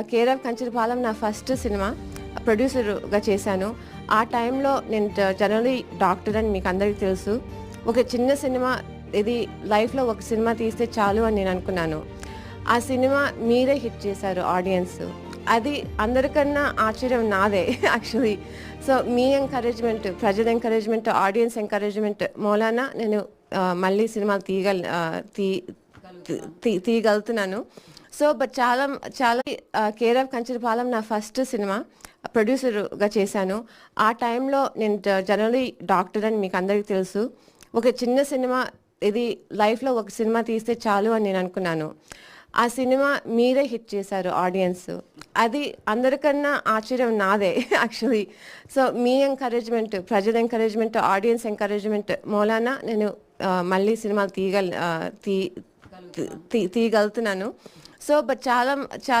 Care of Kancharapalem నా first cinema ప్రొడ్యూసర్గా చేశాను. ఆ టైంలో నేను జనరలీ డాక్టర్ అని మీకు అందరికీ తెలుసు. ఒక చిన్న సినిమా ఇది లైఫ్లో ఒక సినిమా తీస్తే చాలు అని నేను అనుకున్నాను. ఆ సినిమా మీరే హిట్ చేశారు ఆడియన్స్. అది అందరికన్నా ఆశ్చర్యం నాదే యాక్చువల్లీ సో మీ ఎంకరేజ్మెంట్ ప్రజల ఎంకరేజ్మెంట్ ఆడియన్స్ ఎంకరేజ్మెంట్ మూలాన నేను మళ్ళీ సినిమాలు తీయగల తీ తీ- తీయగలుగుతున్నాను. సో బట్ చాలా చాలా కేర్ ఆఫ్ కంచరపాలెం నా ఫస్ట్ సినిమా ప్రొడ్యూసర్గా చేశాను. ఆ టైంలో నేను జనరలీ డాక్టర్ అని మీకు అందరికీ తెలుసు. ఒక చిన్న సినిమా ఇది లైఫ్లో ఒక సినిమా తీస్తే చాలు అని నేను అనుకున్నాను. ఆ సినిమా మీరే హిట్ చేశారు ఆడియన్స్. అది అందరికన్నా ఆశ్చర్యం నాదే యాక్చువల్లీ సో మీ ఎంకరేజ్మెంట్ ప్రజల ఎంకరేజ్మెంట్ ఆడియన్స్ ఎంకరేజ్మెంట్ మూలాన నేను మళ్ళీ సినిమాలు తీయగల తీ- తీయగలుగుతున్నాను. సో బట్ చాలా చాలా